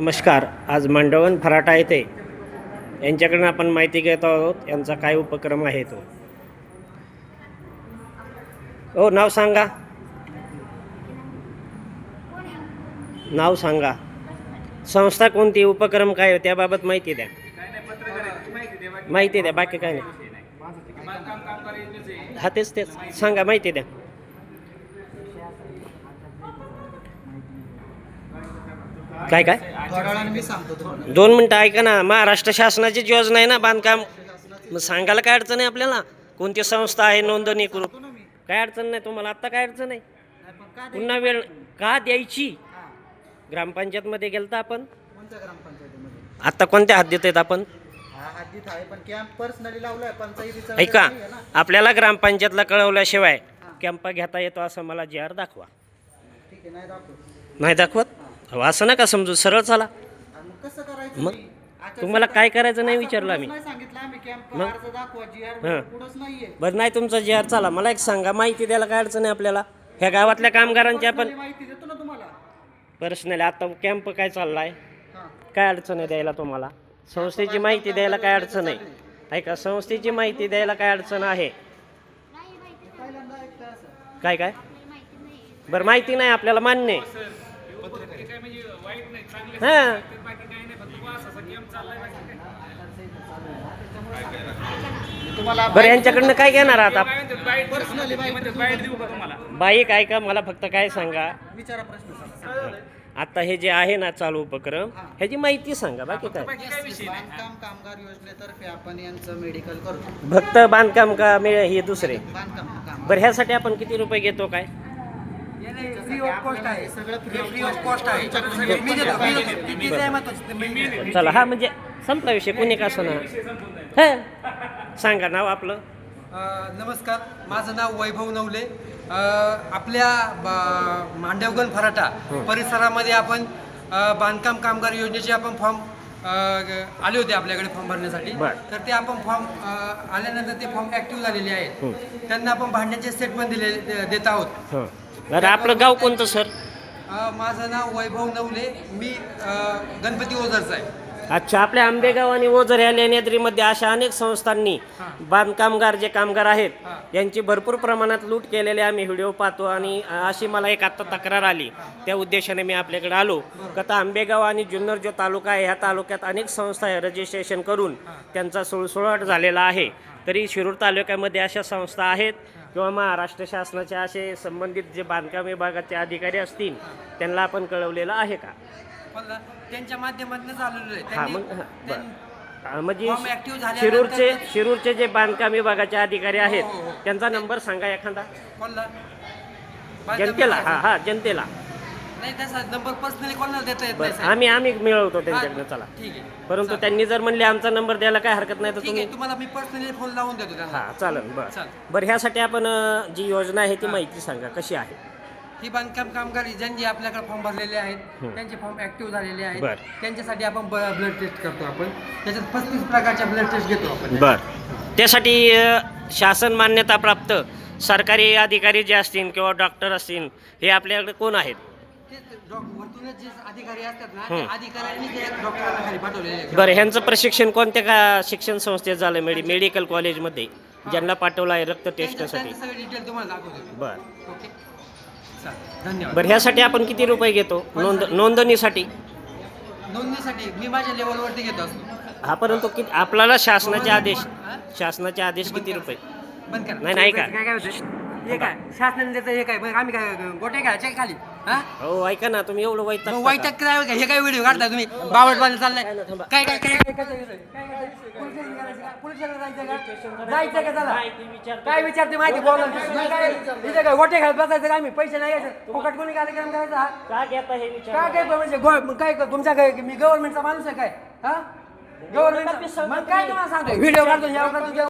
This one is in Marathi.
नमस्कार आज मांडवण फराटा येथे. यांच्याकडून आपण माहिती घेत आहोत यांचा काय उपक्रम आहे तो? हो नाव सांगा. नाव सांगा. संस्था कोणती? उपक्रम काय आहे, त्याबाबत माहिती द्या. माहिती द्या बाकी काय नाही. हा तेच तेच. सांगा माहिती द्या. काय काय? मी सांगतो दोन मिनटं ऐका ना महाराष्ट्र शासनाचीच योजना आहे ना बांधकाम. मग सांगायला काय अडचण आहे आपल्याला? कोणती संस्था आहे नोंदणी करू काय अडचण नाही तुम्हाला आत्ता काय अडचण आहे? पुन्हा वेळ का द्यायची. ग्रामपंचायतमध्ये गेलं तर आपण. कोणत्या ग्रामपंचायतीमध्ये? आत्ता कोणत्या हद्दीत आहेत आपण? हा हद्दीत आहे पण कॅम्प पर्सनली लावलाय पंचायतीचा ऐका ना. आपल्याला ग्रामपंचायतला कळवल्याशिवाय कॅम्प घेता येतो असं मला जी आर दाखवा. ठीक आहे नाही दाखव नाही दाखवत? अहो, असं नका समजू. सरळ चला. मग कसं करायचं? मग मी? आचार- तुम्हाला काय करायचं नाही विचारलं आम्ही. नाही सांगितलं आम्ही. कॅम्प मग? अर्ज दाखवा जी हां. आर पुढंच नाहीये. बरं नाही तुमचा जी आर चला. मला एक सांगा माहिती द्यायला काय अडचण आहे आपल्याला? ह्या गावातल्या कामगारांची आपण Personally माहिती देतो ना तुम्हाला. पर्सनली आता कॅम्प काय चाललाय? हा. काय अडचण आहे द्यायला तुम्हाला? संस्थेची माहिती द्यायला काय अडचण आहे? ऐका संस्थेची माहिती द्यायला काय अडचण आहे? पहिल्यांदा ऐकतोय असं. काय काय? बरं माहिती नाही आपल्याला मान्य आहे. हां. बरं यांच्याकडनं काय घेणार आता? पर्सनली माहिती बाई काय का मला फक्त काय सांगा? विचारा प्रश्न सांगा. आता हे जे आहे ना चालू उपक्रम ह्याची माहिती सांगा बाकी काय? बांधकाम कामगार योजनेतर्फे आपण यांचं मेडिकल करतो फक्त बांधकाम का मे हे दुसरे. बरं ह्यासाठी आपण किती रुपये घेतो काय? फ्री ऑफ कॉस्ट आहे. सगळं फ्री ऑफ कॉस्ट आहे. मी देतो मी देतो. किती आहे महत्वाचं ते मी देतो. चला हा म्हणजे संपला विषय. कोणी का असं हे सांगा नाव आपलं. अ, नमस्कार. माझं नाव वैभव नवले. अ, आपल्या ब- मांडवगण फराटा परिसरामध्ये आपण अ, बांधकाम कामगार योजनेचे आपण फॉर्म अ, ग- आले होते आपल्याकडे फॉर्म भरण्यासाठी. बर. तर ते आपण फॉर्म अ, आल्यानंतर ते फॉर्म ॲक्टिव्ह झालेले आहेत. त्यांना आपण भांड्याचे स्टेटमेंट दिले दे- देत आहोत. हं. बरं आपलं गाव कोणतं सर? अ, माझं नाव वैभव नवले. मी अ, गणपती ओझरचा आहे. अच्छा आपल्या आंबेगाव आणि ओझर या लेण्याद्रीमध्ये अशा अनेक संस्थांनी बांधकामगार जे कामगार आहेत यांची भरपूर प्रमाणात लूट केलेले आम्ही व्हिडिओ पाहतो आणि अशी मला एक आत्ता तक्रार आली. त्या उद्देशाने मी आपल्याकडे आलो. का आता आंबेगाव आणि जुन्नर जो तालुका आहे ह्या तालुक्यात अनेक संस्था आहे रजिस्ट्रेशन करून त्यांचा सुळसुळाट झालेला आहे. तरी शिरूर तालुक्यामध्ये अशा संस्था आहेत किंवा महाराष्ट्र शासनाचे असे संबंधित जे बांधकाम विभागाचे अधिकारी असतील त्यांना आपण कळवलेलं आहे का? त्यांच्या माध्यमातून हा हा. हा, म्हणजे शिरूरचे शिरूरचे जे बांधकाम विभागाचे अधिकारी आहेत हो, हो, हो. त्यांचा नंबर सांगा एखादा. जनतेला हा हा जनतेला. नाही नंबर पर्सनली कोणाला देता येत नाही बरं साहेब. आम्ही आम्ही मिळवतो त्यांच्याकडनं चला. ठीक आहे. परंतु त्यांनी जर म्हणले आमचा नंबर द्यायला काय हरकत नाही तर ठीक तुम्ही आहे तुम्हाला मी पर्सनली फोन लावून देतो त्यांना. हा चालेल बरं. चालेल. बरं ह्यासाठी आपण अं, जी योजना आहे ती माहिती सांगा कशी आहे? ही बांधकाम कामगार ज्यांनी आपल्याकडे फॉर्म भरलेले आहेत त्यांचे फॉर्म ऍक्टिव्ह झालेले आहेत. बरं. त्यांच्यासाठी आपण ब्लड टेस्ट करतो आपण. त्याच्यात पस्तीस प्रकारच्या ब्लड टेस्ट घेतो आपण. बर. त्यासाठी अं, शासन मान्यता प्राप्त सरकारी अधिकारी जे असतील किंवा डॉक्टर असतील हे आपल्याकडे कोण आहेत? बरं ह्यांचं प्रशिक्षण कोणत्या का शिक्षण संस्थेत झालं मेडि मेडिकल कॉलेजमध्ये? ज्यांना पाठवलं आहे रक्त टेस्टसाठी बरं. ओके. चालेल. धन्यवाद. बरं ह्यासाठी आपण किती रुपये घेतो? नोंद नोंदणीसाठी. नोंदणीसाठी. मी माझ्या लेवलवरती घेत असतो. हा परंतु किती आपल्याला शासनाचे आदेश शासनाचे आदेश किती रुपये? बंद करा. नाही, नाही का? काय काय होतं हे काय शासनाने हे काय मग आम्ही काय गोटे घ्यायचे खाली हा हो ऐका ना तुम्ही एवढं वाईट मग वाईट काय हे काय व्हिडिओ काढता तुम्ही बावट चाललाय. काय काय काय काय काय पोलिसांना जायचं का जायचं का चला काय विचारते माहिती बोला काय इथे काय गोटे घालत बसायचं का आम्ही पैसे नाही घ्यायचे फुकट कोणी कार्यक्रम करायचा हा? का घेता हे विचार काय काय म्हणजे गो- मग काय तुमच्या काय मी गव्हर्नमेंटचा माणूस आहे काय हा गव्हर्नमेंट मग काय तुम्हाला सांगतो व्हिडिओ काढतो